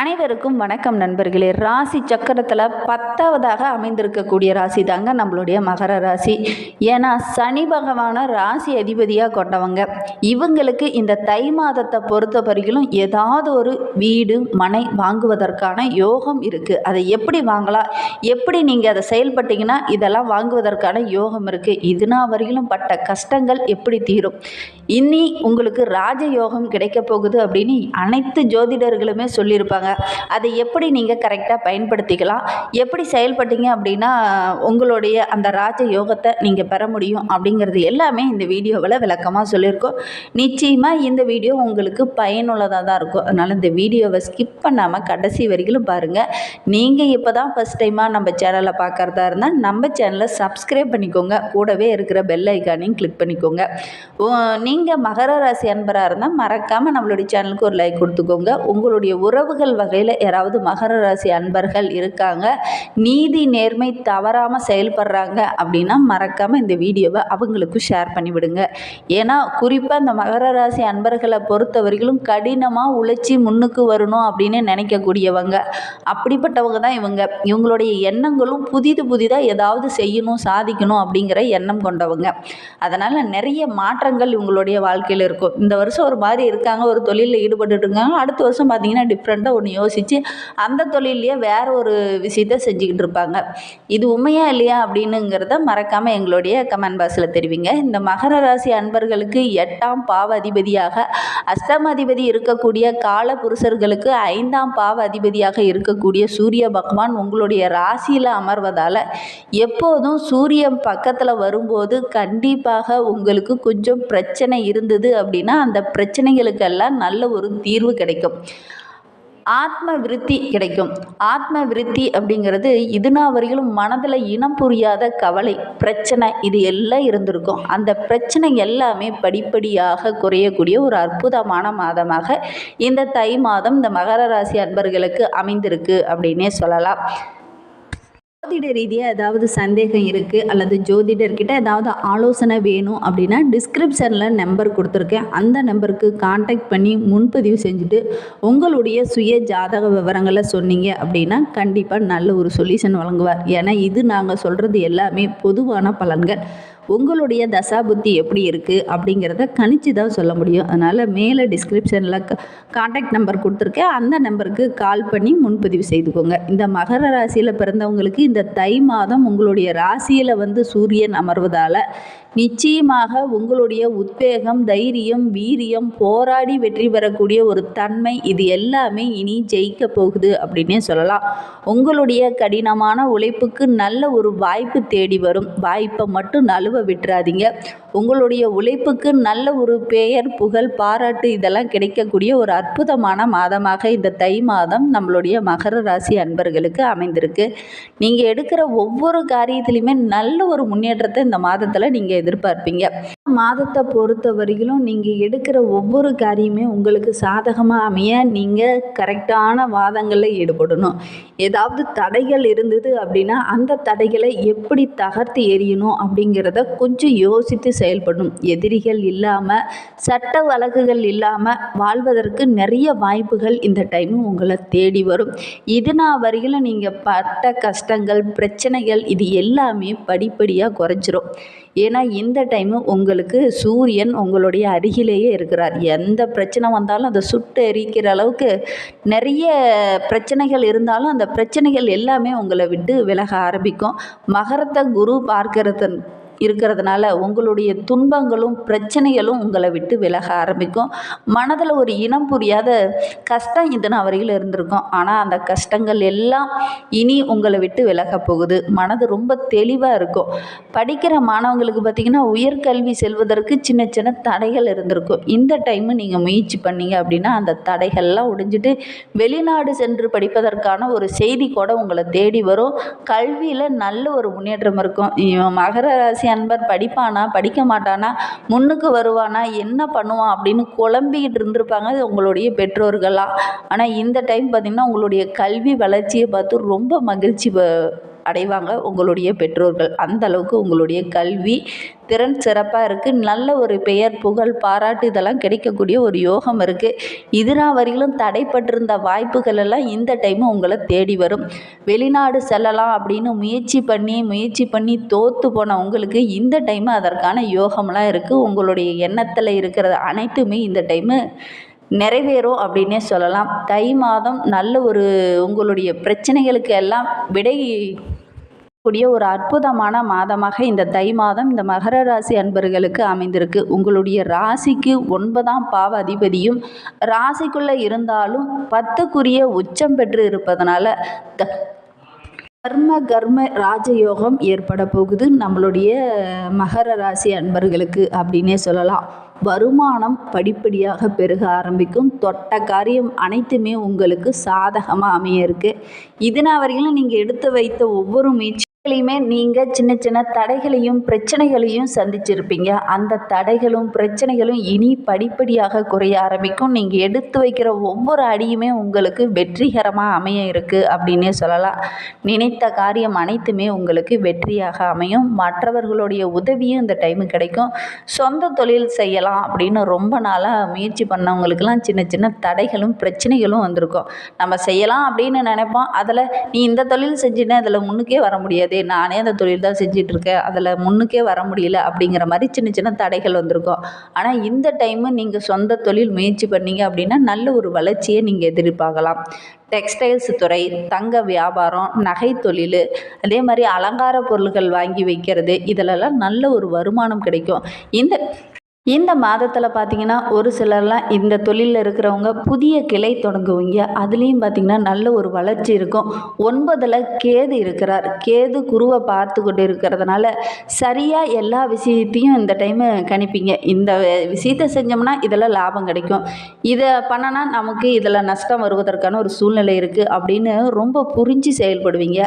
அனைவருக்கும் வணக்கம் நண்பர்களே. ராசி சக்கரத்தில் பத்தாவதாக அமைந்திருக்கக்கூடிய ராசி தாங்க நம்மளுடைய மகர ராசி. ஏன்னா சனி பகவான ராசி அதிபதியாக கொண்டவங்க. இவங்களுக்கு இந்த தை மாதத்தை பொறுத்த வரையிலும் ஏதாவது ஒரு வீடு மனை வாங்குவதற்கான யோகம் இருக்குது அதை எப்படி வாங்கலாம்? எப்படி நீங்கள் அதை செயல்பட்டீங்கன்னா இதெல்லாம் வாங்குவதற்கான யோகம் இருக்குது இதுனா வரையிலும் பட்ட கஷ்டங்கள் எப்படி தீரும்? இனி உங்களுக்கு ராஜயோகம் கிடைக்க போகுது அப்படின்னு அனைத்து ஜோதிடர்களுமே சொல்லியிருப்பாங்க. அதை எப்படி நீங்கள் கரெக்டாக பயன்படுத்திக்கலாம்? எப்படி செயல்பட்டீங்க அப்படின்னா உங்களுடைய அந்த ராஜ யோகத்தை நீங்கள் பெற முடியும் அப்படிங்கிறது எல்லாமே இந்த வீடியோவில் விளக்கமாக சொல்லியிருக்கோம். நிச்சயமாக இந்த வீடியோ உங்களுக்கு பயனுள்ளதாக தான் இருக்கும். அதனால் இந்த வீடியோவை ஸ்கிப் பண்ணாமல் கடைசி வரைக்கும் பாருங்கள் நீங்கள் இப்போ தான் ஃபஸ்ட் டைமாக நம்ம சேனலை பார்க்குறதா இருந்தால் நம்ம சேனலை சப்ஸ்கிரைப் பண்ணிக்கோங்க. கூடவே இருக்கிற பெல் ஐக்கானையும் கிளிக் பண்ணிக்கோங்க. நீங்கள் மகர ராசி அன்பராக இருந்தால் மறக்காமல் நம்மளுடைய சேனலுக்கு ஒரு லைக் கொடுத்துக்கோங்க. உங்களுடைய உறவுகள் வகையில் யாராவது மகர ராசி அன்பர்கள் இருக்காங்க நீதி நேர்மை தவறாமல் செயல்படுறாங்க அப்படின்னா மறக்காமல் இந்த வீடியோவை அவங்களுக்கு ஷேர் பண்ணிவிடுங்க. ஏன்னா குறிப்பாக இந்த மகர ராசி அன்பர்களை பொறுத்தவரையிலும் கடினமாக உழைச்சி முன்னுக்கு வரணும் அப்படின்னு நினைக்கக்கூடியவங்க. அப்படிப்பட்டவங்க தான் இவங்க. இவங்களுடைய எண்ணங்களும் புதிது புதிதாக ஏதாவது செய்யணும் சாதிக்கணும் அப்படிங்கிற எண்ணம் கொண்டவங்க. அதனால் நிறைய மாற்றங்கள் இவங்களுடைய வாழ்க்கையில் இருக்கும். இந்த வருஷம் ஒரு மாதிரி இருக்காங்க ஒரு தொழிலில் ஈடுபட்டுருக்காங்க இருக்காங்க அடுத்த வருஷம் பார்த்தீங்கன்னா டிஃப்ரெண்ட்டாக ஒன்று யோசித்து அந்த தொழிலையே வேற ஒரு விஷயத்த செஞ்சுக்கிட்டு இருப்பாங்க. இது உண்மையா இல்லையா அப்படின்னுங்கிறத மறக்காமல் எங்களுடைய கமெண்ட் பாக்ஸில் தெரிவிங்க. இந்த மகர ராசி அன்பர்களுக்கு எட்டாம் பாவ அதிபதியாக அஷ்டம அதிபதி இருக்கக்கூடிய கால புருஷர்களுக்கு ஐந்தாம் பாவ அதிபதியாக இருக்கக்கூடிய சூரிய பகவான் உங்களுடைய ராசியில் அமர்வதால் எப்போதும் சூரியன் பக்கத்தில் வரும்போது கண்டிப்பாக உங்களுக்கு கொஞ்சம் பிரச்சனை இருந்தது அப்படின்னா அந்த பிரச்சனைகளுக்கெல்லாம் நல்ல ஒரு தீர்வு கிடைக்கும். ஆத்ம விருத்தி கிடைக்கும். ஆத்ம விருத்தி அப்படிங்கிறது இதுனா வரையிலும் மனதில் இனம் புரியாத கவலை பிரச்சனை இது எல்லாம் இருந்திருக்கும். அந்த பிரச்சனை எல்லாமே படிப்படியாக குறையக்கூடிய ஒரு அற்புதமான மாதமாக இந்த தை மாதம் இந்த மகர ராசி அன்பர்களுக்கு அமைந்திருக்கு அப்படின்னே சொல்லலாம். ஜோதிட ரீதியாக ஏதாவது சந்தேகம் இருக்குது அல்லது ஜோதிடர்கிட்ட ஏதாவது ஆலோசனை வேணும் அப்படின்னா டிஸ்கிரிப்ஷனில் நம்பர் கொடுத்துருக்கேன். அந்த நம்பருக்கு காண்டாக்ட் பண்ணி முன்பதிவு செஞ்சுட்டு உங்களுடைய சுய ஜாதக விவரங்களை சொன்னீங்க அப்படின்னா கண்டிப்பாக நல்ல ஒரு சொல்யூஷன் வழங்குவார். ஏன்னா இது நாங்கள் சொல்கிறது எல்லாமே பொதுவான பலன்கள். உங்களுடைய தசாபுத்தி எப்படி இருக்குது அப்படிங்கிறத கணிச்சு தான் சொல்ல முடியும். அதனால் மேலே டிஸ்கிரிப்ஷனில் காண்டாக்ட் நம்பர் கொடுத்துருக்கேன். அந்த நம்பருக்கு கால் பண்ணி முன்பதிவு செய்துக்கோங்க. இந்த மகர ராசியில் பிறந்தவங்களுக்கு இந்த தை மாதம் உங்களுடைய ராசியில் வந்து சூரியன் அமர்வதால் நிச்சயமாக உங்களுடைய உத்வேகம் தைரியம் வீரியம் போராடி வெற்றி பெறக்கூடிய ஒரு தன்மை இது எல்லாமே இனி ஜெயிக்க போகுது அப்படின்னே சொல்லலாம். உங்களுடைய கடினமான உழைப்புக்கு நல்ல ஒரு வாய்ப்பு தேடி வரும். வாய்ப்பை மட்டும் நழுவ விட்டுறாதீங்க. உங்களுடைய உழைப்புக்கு நல்ல ஒரு பெயர் புகழ் பாராட்டு இதெல்லாம் கிடைக்கக்கூடிய ஒரு அற்புதமான மாதமாக இந்த தை மாதம் நம்மளுடைய மகர ராசி அன்பர்களுக்கு அமைந்திருக்கு. நீங்கள் எடுக்கிற ஒவ்வொரு காரியத்திலையுமே நல்ல ஒரு முன்னேற்றத்தை இந்த மாதத்தில் நீங்கள் எதிர்பார்ப்பீங்க. மாதத்தை பொறுத்த வரையிலும் நீங்கள் எடுக்கிற ஒவ்வொரு காரியமே உங்களுக்கு சாதகமாக அமைய நீங்கள் கரெக்டான வாதங்களில் ஈடுபடணும். ஏதாவது தடைகள் இருந்தது அப்படின்னா அந்த தடைகளை எப்படி தகர்த்து எறியணும் அப்படிங்கிறத கொஞ்சம் யோசித்து செயல்படணும். எதிரிகள் இல்லாமல் சட்ட வழக்குகள் இல்லாமல் வாழ்வதற்கு நிறைய வாய்ப்புகள் இந்த டைமு உங்களை தேடி வரும். இதுனா வரையிலும் நீங்கள் பட்ட கஷ்டங்கள் பிரச்சனைகள் இது எல்லாமே படிப்படியாக குறைஞ்சிரும். ஏன்னா இந்த டைமு உங்களுக்கு சூரியன் உங்களுடைய அருகிலேயே இருக்கிறார். எந்த பிரச்சனை வந்தாலும் அதை சுட்டு எரிக்கிற அளவுக்கு நிறைய பிரச்சனைகள் இருந்தாலும் அந்த பிரச்சனைகள் எல்லாமே உங்களை விட்டு விலக ஆரம்பிக்கும். மகரத்தை குரு பார்க்கறது இருக்கிறதுனால உங்களுடைய துன்பங்களும் பிரச்சனைகளும் உங்களை விட்டு விலக ஆரம்பிக்கும். மனதில் ஒரு இனம் புரியாத கஷ்டம் இதுனா வரையில் இருந்திருக்கும். ஆனால் அந்த கஷ்டங்கள் எல்லாம் இனி உங்களை விட்டு விலக போகுது. மனது ரொம்ப தெளிவாக இருக்கும். படிக்கிற மாணவங்களுக்கு பார்த்திங்கன்னா உயர்கல்வி செல்வதற்கு சின்ன சின்ன தடைகள் இருந்திருக்கும். இந்த டைமு நீங்கள் முயற்சி பண்ணீங்க அப்படின்னா அந்த தடைகள்லாம் உடைஞ்சிட்டு வெளிநாடு சென்று படிப்பதற்கான ஒரு செய்தி கூட உங்களை தேடி வரும். கல்வியில் நல்ல ஒரு முன்னேற்றம் இருக்கும். மகர ராசி அன்பர் படிப்பானா படிக்க மாட்டானா முன்னுக்கு வருவானா என்ன பண்ணுவான் அப்படின்னு குழம்பிக்கிட்டு இருந்திருப்பாங்க. உங்களுடைய பெற்றோர்களாக ஆனால் இந்த டைம் பார்த்திங்கன்னா உங்களுடைய கல்வி வளர்ச்சியை பார்த்து ரொம்ப மகிழ்ச்சி அடைவாங்க உங்களுடைய பெற்றோர்கள். அந்த அளவுக்கு உங்களுடைய கல்வி திறன் சிறப்பாக இருக்குது நல்ல ஒரு பெயர் புகழ் பாராட்டு இதெல்லாம் கிடைக்கக்கூடிய ஒரு யோகம் இருக்குது இதுனா வரையிலும் தடைப்பட்டிருந்த வாய்ப்புகள் எல்லாம் இந்த டைமு உங்களை தேடி வரும். வெளிநாடு செல்லலாம் அப்படின்னு முயற்சி பண்ணி முயற்சி பண்ணி தோற்று போன உங்களுக்கு இந்த டைமு அதற்கான யோகம்லாம் இருக்குது உங்களுடைய எண்ணத்தில் இருக்கிறது அனைத்துமே இந்த டைமு நிறைவேறும் அப்படின்னே சொல்லலாம். தை மாதம் நல்ல ஒரு உங்களுடைய பிரச்சனைகளுக்கு எல்லாம் விடை கூடிய ஒரு அற்புதமான மாதமாக இந்த தை மாதம் இந்த மகர ராசி அன்பர்களுக்கு அமைந்திருக்கு. உங்களுடைய ராசிக்கு ஒன்பதாம் பாவ அதிபதியும் ராசிக்குள்ளே இருந்தாலும் பத்துக்குரிய உச்சம் பெற்று இருப்பதனால த கர்ம கர்ம ராஜயோகம் ஏற்பட போகுது. நம்மளுடைய மகர ராசி அன்பர்களுக்கு அப்படின்னே சொல்லலாம். வருமானம் படிப்படியாக பெருக ஆரம்பிக்கும். தொட்ட காரியம் அனைத்துமே உங்களுக்கு சாதகமாக அமைய இருக்குது இதுனா வரையிலும் நீங்கள் எடுத்து வைத்த ஒவ்வொரு முயற்சி லையுமே நீங்கள் சின்ன சின்ன தடைகளையும் பிரச்சனைகளையும் சந்திச்சிருப்பீங்க. அந்த தடைகளும் பிரச்சனைகளும் இனி படிப்படியாக குறைய ஆரம்பிக்கும். நீங்கள் எடுத்து வைக்கிற ஒவ்வொரு அடியுமே உங்களுக்கு வெற்றிகரமாக அமைய இருக்குது அப்படின்னே சொல்லலாம். நினைத்த காரியம் அனைத்துமே உங்களுக்கு வெற்றியாக அமையும். மற்றவர்களுடைய உதவியும் இந்த டைமு கிடைக்கும். சொந்த தொழில் செய்யலாம் அப்படின்னு ரொம்ப நாளாக முயற்சி பண்ணவங்களுக்கெல்லாம் சின்ன சின்ன தடைகளும் பிரச்சனைகளும் வந்திருக்கும். நம்ம செய்யலாம் அப்படின்னு நினைப்போம். அதில் நீ இந்த தொழில் செஞ்சுன்னா அதில் முன்னுக்கே வர முடியாது. முடியாதே நானே அந்த தொழில் தான் செஞ்சிட்ருக்கேன் அதில் முன்னுக்கே வர முடியல அப்படிங்கிற மாதிரி சின்ன சின்ன தடைகள் வந்திருக்கும். ஆனால் இந்த டைமு நீங்கள் சொந்த தொழில் முயற்சி பண்ணீங்க அப்படின்னா நல்ல ஒரு வளர்ச்சியை நீங்கள் எதிர்பார்க்கலாம். டெக்ஸ்டைல்ஸ் துறை தங்க வியாபாரம் நகை தொழில் அதே மாதிரி அலங்கார பொருள்கள் வாங்கி வைக்கிறது இதிலெல்லாம் நல்ல ஒரு வருமானம் கிடைக்கும். இந்த இந்த மாதத்தில் பார்த்தீங்கன்னா ஒரு சிலர்லாம் இந்த தொழிலில் இருக்கிறவங்க புதிய கிளை தொடங்குவீங்க. அதுலேயும் பார்த்திங்கன்னா நல்ல ஒரு வளர்ச்சி இருக்கும். ஒன்பதில் கேது இருக்கிறார். கேது குருவை பார்த்து கொண்டு இருக்கிறதுனால சரியாக எல்லா விஷயத்தையும் இந்த டைமு கணிப்பீங்க. இந்த விஷயத்தை செஞ்சோம்னா இதில் லாபம் கிடைக்கும். இதை பண்ணனா நமக்கு இதில் நஷ்டம் வருவதற்கான ஒரு சூழ்நிலை இருக்குது அப்படின்னு ரொம்ப புரிஞ்சு செயல்படுவீங்க.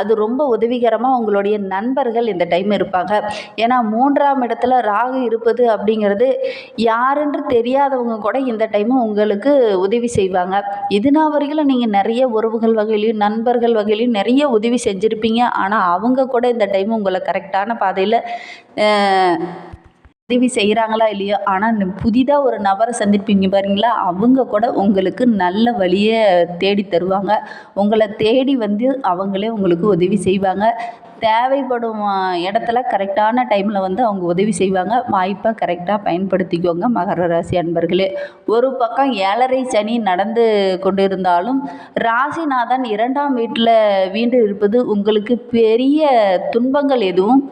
அது ரொம்ப உதவிகரமாக உங்களுடைய நண்பர்கள் இந்த டைம் இருப்பாங்க. ஏன்னா மூன்றாம் இடத்துல ராகு இருப்பது அப்படி அப்படிங்கிறது யாருன்று தெரியாதவங்க கூட இந்த டைமு உங்களுக்கு உதவி செய்வாங்க. இதுனா வரையிலும் நீங்கள் நிறைய உறவுகள் வகையிலையும் நண்பர்கள் வகையிலையும் நிறைய உதவி செஞ்சுருப்பீங்க. ஆனால் அவங்க கூட இந்த டைம் உங்களை கரெக்டான பாதையில் உதவி செய்கிறாங்களா இல்லையோ? ஆனால் புதிதாக ஒரு நபரை சந்திப்பீங்க பாருங்களா அவங்க கூட உங்களுக்கு நல்ல வழியை தேடி தருவாங்க. உங்களை தேடி வந்து அவங்களே உங்களுக்கு உதவி செய்வாங்க. தேவைப்படும் இடத்துல கரெக்டான டைமில் வந்து அவங்க உதவி செய்வாங்க. வாய்ப்பை கரெக்டாக பயன்படுத்திக்கோங்க மகர ராசி அன்பர்களே. ஒரு பக்கம் ஏழரை சனி நடந்து கொண்டு இருந்தாலும் ராசிநாதன் இரண்டாம் வீட்டில் வீண்டு இருப்பது உங்களுக்கு பெரிய துன்பங்கள் எதுவும்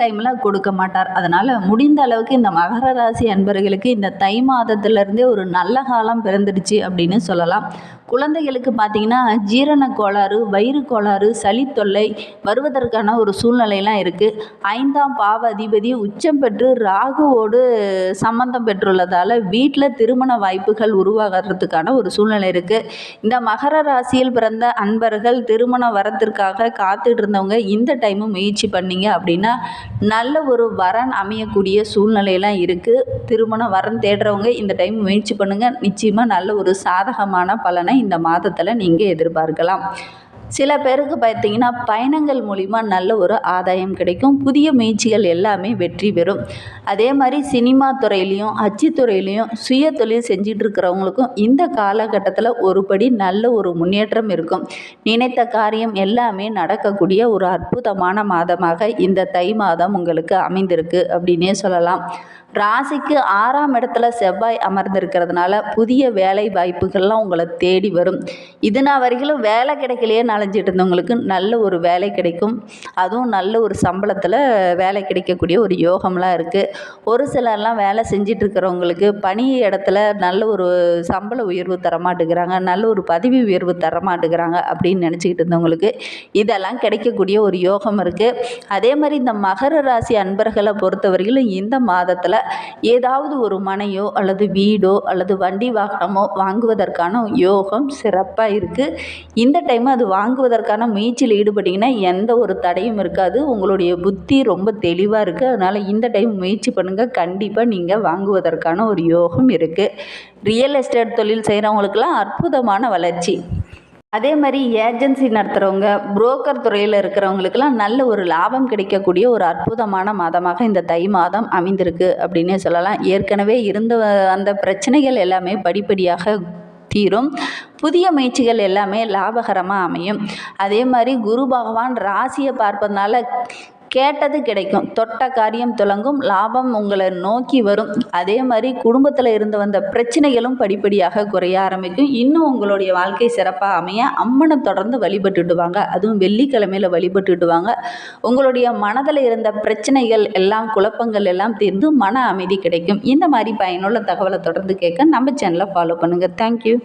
டைமில் கொடுக்க மாட்டார். அதனால் முடிந்த அளவுக்கு இந்த மகர ராசி அன்பர்களுக்கு இந்த தை மாதத்துலேருந்தே ஒரு நல்ல காலம் பிறந்துடுச்சு அப்படின்னு சொல்லலாம். குழந்தைகளுக்கு பார்த்திங்கன்னா ஜீரண கோளாறு வயிறு கோளாறு சளி தொல்லை வருவதற்கான ஒரு சூழ்நிலையெல்லாம் இருக்குது ஐந்தாம் பாவ அதிபதி உச்சம் பெற்று ராகுவோடு சம்பந்தம் பெற்றுள்ளதால் வீட்டில் திருமண வாய்ப்புகள் உருவாகிறதுக்கான ஒரு சூழ்நிலை இருக்குது இந்த மகர ராசியில் பிறந்த அன்பர்கள் திருமண வரத்திற்காக காத்துட்டு இருந்தவங்க இந்த டைமும் முயற்சி பண்ணீங்க அப்படின்னா நல்ல ஒரு வரன் அமையக்கூடிய சூழ்நிலையெல்லாம் இருக்குது திருமணம் வரன் தேடுறவங்க இந்த டைம் முயற்சி பண்ணுங்கள் நிச்சயமாக நல்ல ஒரு சாதகமான பலனை இந்த மாதத்தில் நீங்கள் எதிர்பார்க்கலாம். சில பேருக்கு பார்த்தீங்கன்னா பயணங்கள் மூலிமா நல்ல ஒரு ஆதாயம் கிடைக்கும். புதிய முயற்சிகள் எல்லாமே வெற்றி பெறும். அதே மாதிரி சினிமா துறையிலையும் அச்சுத்துறையிலையும் சுய தொழில் செஞ்சிட்டு இருக்கிறவங்களுக்கும் இந்த காலகட்டத்தில் ஒருபடி நல்ல ஒரு முன்னேற்றம் இருக்கும். நினைத்த காரியம் எல்லாமே நடக்கக்கூடிய ஒரு அற்புதமான மாதமாக இந்த தை மாதம் உங்களுக்கு அமைந்திருக்கு அப்படின்னே சொல்லலாம். ராசிக்கு ஆறாம் இடத்துல செவ்வாய் அமர்ந்திருக்கிறதுனால புதிய வேலை வாய்ப்புகள்லாம் உங்களை தேடி வரும். இதுனா வரைக்கும் வேலை கிடைக்கலையே நலைஞ்சிட்டு இருந்தவங்களுக்கு நல்ல ஒரு வேலை கிடைக்கும். அதுவும் நல்ல ஒரு சம்பளத்தில் வேலை கிடைக்கக்கூடிய ஒரு யோகம்லாம் இருக்குது ஒரு சிலர்லாம் வேலை செஞ்சிட்டு இருக்கிறவங்களுக்கு பணி இடத்துல நல்ல ஒரு சம்பள உயர்வு தர மாட்டேங்கிறாங்க. நல்ல ஒரு பதவி உயர்வு தர மாட்டேங்கிறாங்க அப்படின்னு நினச்சிக்கிட்டு இருந்தவங்களுக்கு இதெல்லாம் கிடைக்கக்கூடிய ஒரு யோகம் இருக்குது அதே மாதிரி இந்த மகர ராசி அன்பர்களை பொறுத்தவரையிலும் இந்த மாதத்தில் ஏதாவது ஒரு மனையோ அல்லது வீடோ அல்லது வண்டி வாகனமோ வாங்குவதற்கான யோகம் சிறப்பாக இருக்குது இந்த டைம் அது வாங்குவதற்கான முயற்சியில் ஈடுபட்டிங்கன்னா எந்த ஒரு தடையும் இருக்காது. உங்களுடைய புத்தி ரொம்ப தெளிவாக இருக்குது அதனால் இந்த டைம் முயற்சி பண்ணுங்கள் கண்டிப்பாக நீங்கள் வாங்குவதற்கான ஒரு யோகம் இருக்குது ரியல் எஸ்டேட் தொழில் செய்கிறவங்களுக்கெல்லாம் அற்புதமான வளர்ச்சி. அதே மாதிரி ஏஜென்சி நடத்துகிறவங்க புரோக்கர் துறையில் இருக்கிறவங்களுக்கெல்லாம் நல்ல ஒரு லாபம் கிடைக்கக்கூடிய ஒரு அற்புதமான மாதமாக இந்த தை மாதம் அமைந்திருக்கு அப்படின்னே சொல்லலாம். ஏற்கனவே இருந்த அந்த பிரச்சனைகள் எல்லாமே படிப்படியாக தீரும். புதிய முயற்சிகள் எல்லாமே லாபகரமாக அமையும். அதே மாதிரி குரு பகவான் ராசியை பார்ப்பதனால கேட்டது கிடைக்கும். தொட்ட காரியம் துலங்கும் லாபம் உங்களை நோக்கி வரும். அதே மாதிரி குடும்பத்தில் இருந்து வந்த பிரச்சனைகளும் படிப்படியாக குறைய ஆரம்பிக்கும். இன்னும் உங்களுடைய வாழ்க்கை சிறப்பாக அமைய அம்மனை தொடர்ந்து வழிபட்டுடுவாங்க. அதுவும் வெள்ளிக்கிழமையில் வழிபட்டுடுவாங்க. உங்களுடைய மனதில் இருந்த பிரச்சனைகள் எல்லாம் குழப்பங்கள் எல்லாம் தீர்ந்து மன அமைதி கிடைக்கும். இந்த மாதிரி பயனுள்ள தகவலை தொடர்ந்து கேட்க நம்ம சேனலை ஃபாலோ பண்ணுங்கள் தேங்க்யூ